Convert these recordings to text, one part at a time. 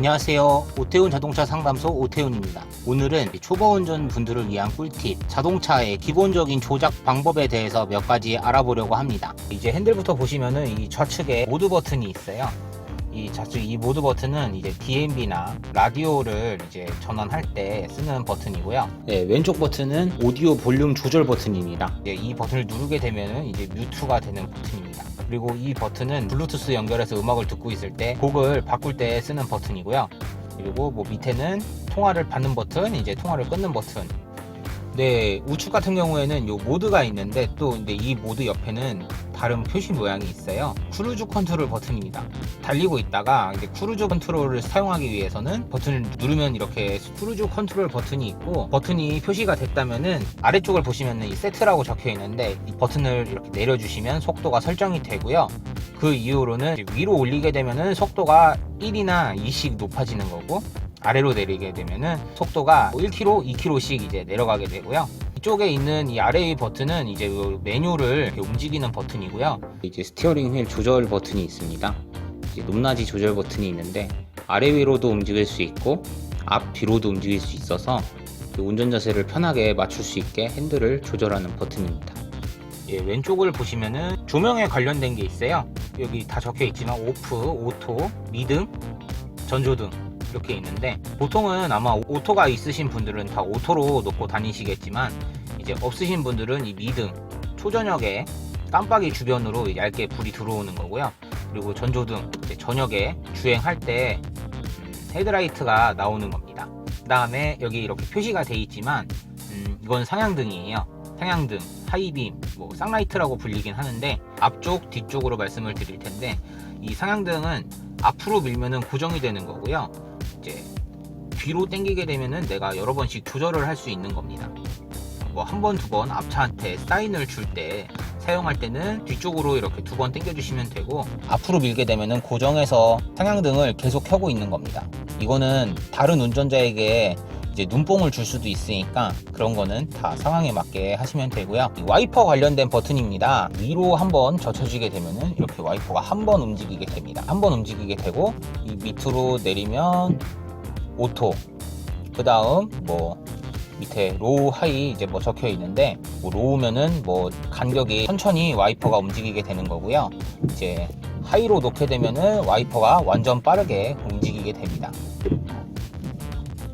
안녕하세요. 오태훈 자동차 상담소 오태훈입니다. 오늘은 초보 운전 분들을 위한 꿀팁, 자동차의 기본적인 조작 방법에 대해서 몇 가지 알아보려고 합니다. 이제 핸들부터 보시면은 이 좌측에 모드 버튼이 있어요. 이 좌측 이 모드 버튼은 이제 DMB나 라디오를 이제 전원할 때 쓰는 버튼이고요. 네, 왼쪽 버튼은 오디오 볼륨 조절 버튼입니다. 이제 이 버튼을 누르게 되면은 이제 뮤트가 되는 버튼입니다. 그리고 이 버튼은 블루투스 연결해서 음악을 듣고 있을 때 곡을 바꿀 때 쓰는 버튼이고요. 그리고 뭐 밑에는 통화를 받는 버튼, 이제 통화를 끊는 버튼. 네, 우측 같은 경우에는 요 모드가 있는데 또 근데 이 모드 옆에는 다른 표시 모양이 있어요. 크루즈 컨트롤 버튼입니다. 달리고 있다가 이제 크루즈 컨트롤을 사용하기 위해서는 버튼을 누르면 이렇게 크루즈 컨트롤 버튼이 있고 버튼이 표시가 됐다면은 아래쪽을 보시면은 이 세트라고 적혀 있는데 이 버튼을 이렇게 내려주시면 속도가 설정이 되고요. 그 이후로는 위로 올리게 되면은 속도가 1이나 2씩 높아지는 거고 아래로 내리게 되면은 속도가 1km, 2km씩 이제 내려가게 되고요. 이쪽에 있는 이 아래의 버튼은 이제 요 메뉴를 움직이는 버튼이고요. 이제 스티어링 휠 조절 버튼이 있습니다. 높낮이 조절 버튼이 있는데 아래 위로도 움직일 수 있고 앞 뒤로도 움직일 수 있어서 그 운전 자세를 편하게 맞출 수 있게 핸들을 조절하는 버튼입니다. 예, 왼쪽을 보시면은 조명에 관련된 게 있어요. 여기 다 적혀 있지만 오프, 오토, 미등, 전조등 이렇게 있는데 보통은 아마 오토가 있으신 분들은 다 오토로 놓고 다니시겠지만 이제 없으신 분들은 이 미등 초저녁에 깜빡이 주변으로 얇게 불이 들어오는 거고요. 그리고 전조등 저녁에 주행할 때 음, 헤드라이트가 나오는 겁니다. 그 다음에 여기 이렇게 표시가 돼 있지만 음, 이건 상향등이에요. 상향등, 하이빔, 뭐 쌍라이트라고 불리긴 하는데 앞쪽, 뒤쪽으로 말씀을 드릴 텐데 이 상향등은 앞으로 밀면은 고정이 되는 거고요. 뒤로 당기게 되면은 내가 여러 번씩 조절을 할 수 있는 겁니다. 뭐 한 번, 두 번 앞차한테 사인을 줄 때 사용할 때는 뒤쪽으로 이렇게 두 번 당겨주시면 되고 앞으로 밀게 되면은 고정해서 상향등을 계속 켜고 있는 겁니다. 이거는 다른 운전자에게 이제 눈뽕을 줄 수도 있으니까 그런 거는 다 상황에 맞게 하시면 되고요. 이 와이퍼 관련된 버튼입니다. 위로 한번 젖혀지게 되면은 이렇게 와이퍼가 한 번 움직이게 됩니다. 한 번 움직이게 되고 이 밑으로 내리면 오토. 그 다음 뭐 밑에 로우 하이 이제 뭐 적혀 있는데 뭐 로우면은 뭐 간격이 천천히 와이퍼가 움직이게 되는 거고요. 이제 하이로 놓게 되면은 와이퍼가 완전 빠르게 움직이게 됩니다.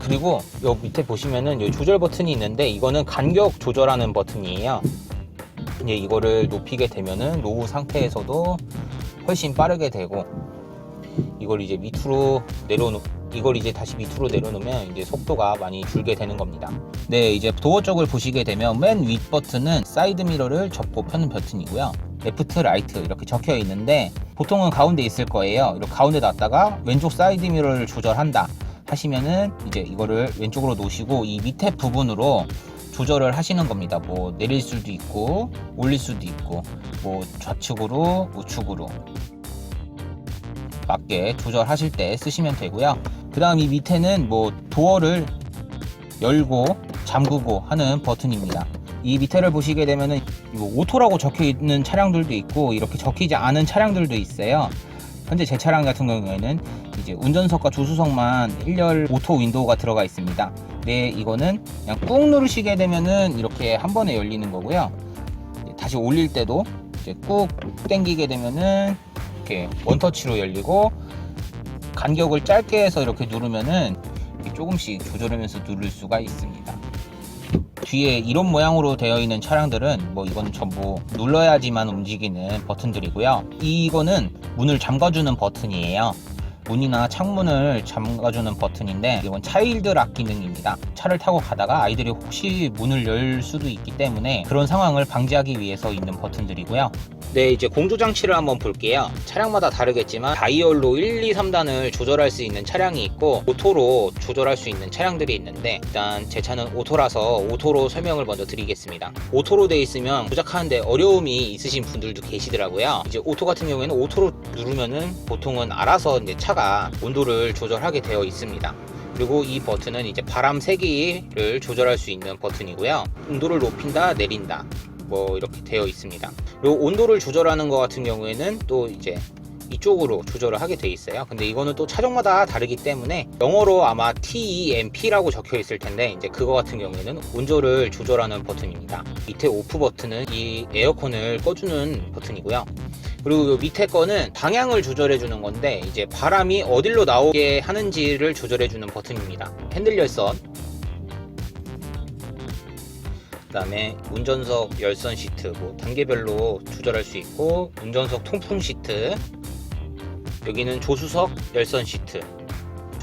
그리고 요 밑에 보시면은 요 조절 버튼이 있는데 이거는 간격 조절하는 버튼이에요. 이제 이거를 높이게 되면은 로우 상태에서도 훨씬 빠르게 되고 이걸 이제 밑으로 내려놓 이걸 이제 다시 밑으로 내려놓으면 이제 속도가 많이 줄게 되는 겁니다. 네, 이제 도어 쪽을 보시게 되면 맨 윗 버튼은 사이드 미러를 접고 펴는 버튼이고요. 레프트, 라이트 이렇게 적혀 있는데 보통은 가운데 있을 거예요. 이렇게 가운데 놨다가 왼쪽 사이드 미러를 조절한다 하시면은 이제 이거를 왼쪽으로 놓으시고 이 밑에 부분으로 조절을 하시는 겁니다. 뭐 내릴 수도 있고 올릴 수도 있고 뭐 좌측으로 우측으로 맞게 조절하실 때 쓰시면 되고요. 그 다음 이 밑에는 뭐 도어를 열고 잠그고 하는 버튼입니다. 이 밑에를 보시게 되면은 이거 오토라고 적혀 있는 차량들도 있고 이렇게 적히지 않은 차량들도 있어요. 현재 제 차량 같은 경우에는 이제 운전석과 조수석만 1열 오토 윈도우가 들어가 있습니다. 네, 이거는 그냥 꾹 누르시게 되면은 이렇게 한 번에 열리는 거고요. 다시 올릴 때도 이제 꾹 당기게 되면은 이렇게 원터치로 열리고 간격을 짧게 해서 이렇게 누르면은 조금씩 조절하면서 누를 수가 있습니다. 뒤에 이런 모양으로 되어 있는 차량들은 뭐 이건 전부 눌러야지만 움직이는 버튼들이고요. 이거는 문을 잠가주는 버튼이에요. 문이나 창문을 잠가주는 버튼인데 이건 차일드 락 기능입니다. 차를 타고 가다가 아이들이 혹시 문을 열 수도 있기 때문에 그런 상황을 방지하기 위해서 있는 버튼들이고요. 네, 이제 공조 장치를 한번 볼게요. 차량마다 다르겠지만 다이얼로 1, 2, 3단을 조절할 수 있는 차량이 있고 오토로 조절할 수 있는 차량들이 있는데 일단 제 차는 오토라서 오토로 설명을 먼저 드리겠습니다. 오토로 돼 있으면 조작하는데 어려움이 있으신 분들도 계시더라고요. 이제 오토 같은 경우에는 오토로 누르면은 보통은 알아서 이제 차가 온도를 조절하게 되어 있습니다. 그리고 이 버튼은 이제 바람 세기를 조절할 수 있는 버튼이고요. 온도를 높인다, 내린다. 뭐 이렇게 되어 있습니다. 그리고 온도를 조절하는 것 같은 경우에는 또 이제 이쪽으로 조절을 하게 돼 있어요. 근데 이거는 또 차종마다 다르기 때문에 영어로 아마 TEMP라고 적혀 있을 텐데 이제 그거 같은 경우에는 온도를 조절하는 버튼입니다. 밑에 오프 버튼은 이 에어컨을 꺼주는 버튼이고요. 그리고 요 밑에 거는 방향을 조절해 주는 건데 이제 바람이 어디로 나오게 하는지를 조절해 주는 버튼입니다. 핸들 열선 그다음에 운전석 열선 시트 뭐 단계별로 조절할 수 있고 운전석 통풍 시트 여기는 조수석 열선 시트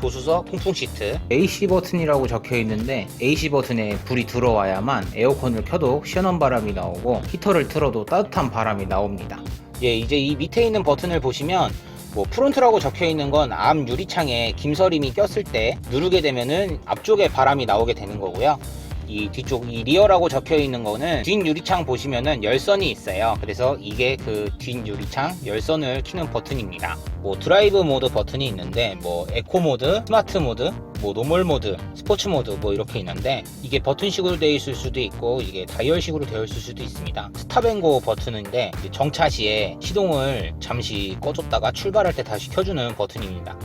조수석 통풍 시트. AC 버튼이라고 적혀 있는데 AC 버튼에 불이 들어와야만 에어컨을 켜도 시원한 바람이 나오고 히터를 틀어도 따뜻한 바람이 나옵니다. 예 이제 이 밑에 있는 버튼을 보시면 뭐 프론트라고 적혀 있는 건앞 유리창에 김서림이 꼈을 때 누르게 되면은 앞쪽에 바람이 나오게 되는 거고요 이 뒤쪽 이 리어라고 적혀 있는 거는 뒷 유리창 보시면은 열선이 있어요. 그래서 이게 그 뒷 유리창 열선을 키는 버튼입니다. 뭐 드라이브 모드 버튼이 있는데 뭐 에코 모드, 스마트 모드, 뭐 노멀 모드, 스포츠 모드 뭐 이렇게 있는데 이게 버튼식으로 되어 있을 수도 있고 이게 다이얼식으로 되어 있을 수도 있습니다. 스탑앤고 버튼인데 정차 시에 시동을 잠시 꺼줬다가 출발할 때 다시 켜주는 버튼입니다.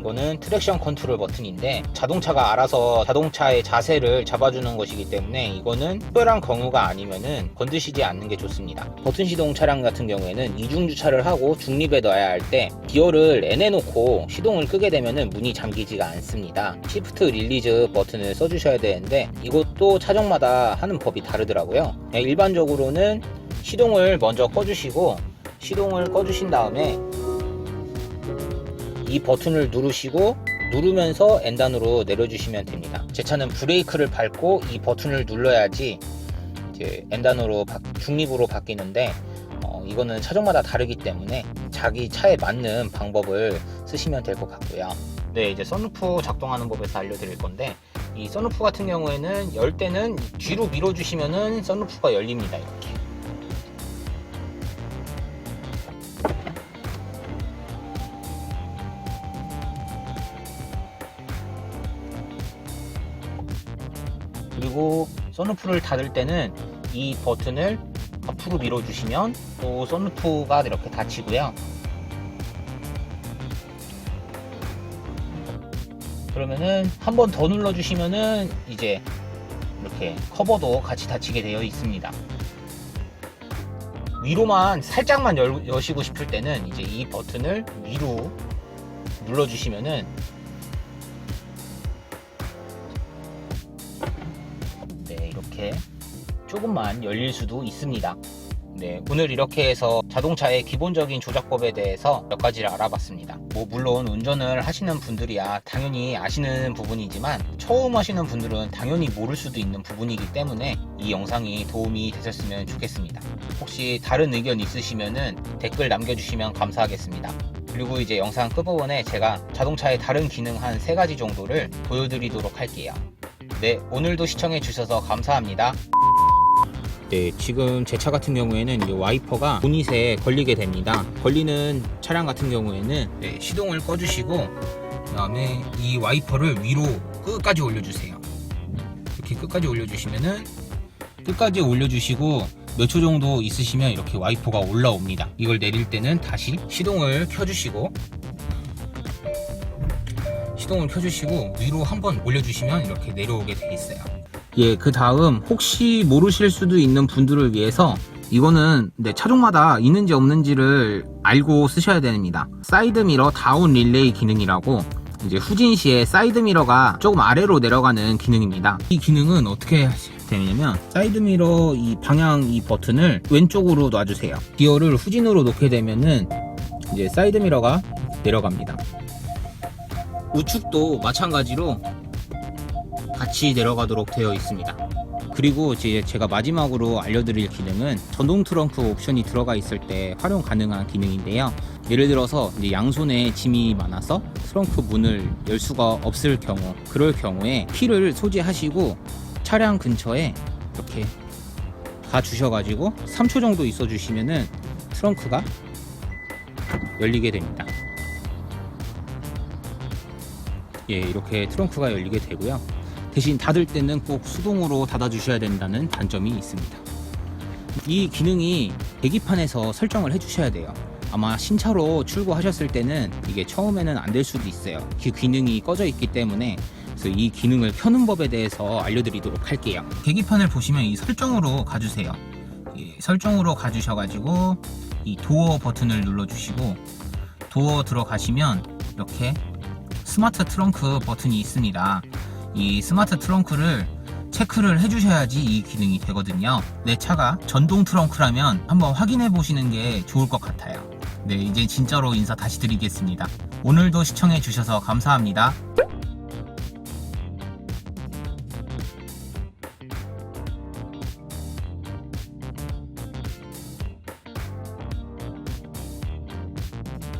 이거는 트랙션 컨트롤 버튼인데 자동차가 알아서 자동차의 자세를 잡아주는 것이기 때문에 이거는 특별한 경우가 아니면은 건드시지 않는 게 좋습니다. 버튼 시동 차량 같은 경우에는 이중 주차를 하고 중립에 넣어야 할 때 기어를 N에 놓고 시동을 끄게 되면은 문이 잠기지가 않습니다. 시프트 릴리즈 버튼을 써주셔야 되는데 이것도 차종마다 하는 법이 다르더라고요. 네, 일반적으로는 시동을 먼저 꺼주시고 시동을 꺼주신 다음에 이 버튼을 누르시고 누르면서 N단으로 내려주시면 됩니다. 제 차는 브레이크를 밟고 이 버튼을 눌러야지 이제 N단으로 바- 중립으로 바뀌는데 어, 이거는 차종마다 다르기 때문에 자기 차에 맞는 방법을 쓰시면 될 것 같고요. 네, 이제 썬루프 작동하는 법에서 알려드릴 건데 이 썬루프 같은 경우에는 열 때는 뒤로 밀어주시면은 썬루프가 열립니다. 이렇게. 그리고 썬루프를 닫을 때는 이 버튼을 앞으로 밀어주시면 또 썬루프가 이렇게 닫히고요. 그러면은 한 번 더 눌러주시면은 이제 이렇게 커버도 같이 닫히게 되어 있습니다. 위로만 살짝만 열, 여시고 싶을 때는 이제 이 버튼을 위로 눌러주시면은 이렇게 조금만 열릴 수도 있습니다. 네, 오늘 이렇게 해서 자동차의 기본적인 조작법에 대해서 몇 가지를 알아봤습니다. 뭐, 물론 운전을 하시는 분들이야 당연히 아시는 부분이지만 처음 하시는 분들은 당연히 모를 수도 있는 부분이기 때문에 이 영상이 도움이 되셨으면 좋겠습니다. 혹시 다른 의견 있으시면은 댓글 남겨주시면 감사하겠습니다. 그리고 이제 영상 끝부분에 제가 자동차의 다른 기능 한 세 가지 정도를 보여드리도록 할게요. 네, 오늘도 시청해 주셔서 감사합니다. 네, 지금 제 차 같은 경우에는 이 와이퍼가 보닛에 걸리게 됩니다. 걸리는 차량 같은 경우에는 네, 시동을 꺼주시고 그다음에 이 와이퍼를 위로 끝까지 올려주세요. 이렇게 끝까지 올려주시면은 끝까지 올려주시고 몇 초 정도 있으시면 이렇게 와이퍼가 올라옵니다. 이걸 내릴 때는 다시 시동을 켜주시고 시동을 켜주시고 위로 한번 올려주시면 이렇게 내려오게 돼 있어요. 예, 그 다음 혹시 모르실 수도 있는 분들을 위해서 이거는 네, 차종마다 있는지 없는지를 알고 쓰셔야 됩니다. 사이드 미러 다운 릴레이 기능이라고 이제 후진 시에 사이드 미러가 조금 아래로 내려가는 기능입니다. 이 기능은 어떻게 되냐면 사이드 미러 이 방향 이 버튼을 왼쪽으로 놔주세요. 기어를 후진으로 놓게 되면은 이제 사이드 미러가 내려갑니다. 우측도 마찬가지로 같이 내려가도록 되어 있습니다. 그리고 이제 제가 마지막으로 알려드릴 기능은 전동 트렁크 옵션이 들어가 있을 때 활용 가능한 기능인데요. 예를 들어서 양손에 짐이 많아서 트렁크 문을 열 수가 없을 경우, 그럴 경우에 키를 소지하시고 차량 근처에 이렇게 가 주셔가지고 3초 정도 있어 주시면은 트렁크가 열리게 됩니다. 예, 이렇게 트렁크가 열리게 되고요. 대신 닫을 때는 꼭 수동으로 닫아주셔야 된다는 단점이 있습니다. 이 기능이 계기판에서 설정을 해주셔야 돼요. 아마 신차로 출고하셨을 때는 이게 처음에는 안 될 수도 있어요. 그 기능이 꺼져 있기 때문에 그래서 이 기능을 켜는 법에 대해서 알려드리도록 할게요. 계기판을 보시면 이 설정으로 가주세요. 이 설정으로 가주셔가지고 이 도어 버튼을 눌러주시고 도어 들어가시면 이렇게 스마트 트렁크 버튼이 있습니다. 이 스마트 트렁크를 체크를 해주셔야지 이 기능이 되거든요. 내 차가 전동 트렁크라면 한번 확인해 보시는 게 좋을 것 같아요. 네, 이제 진짜로 인사 다시 드리겠습니다. 오늘도 시청해 주셔서 감사합니다.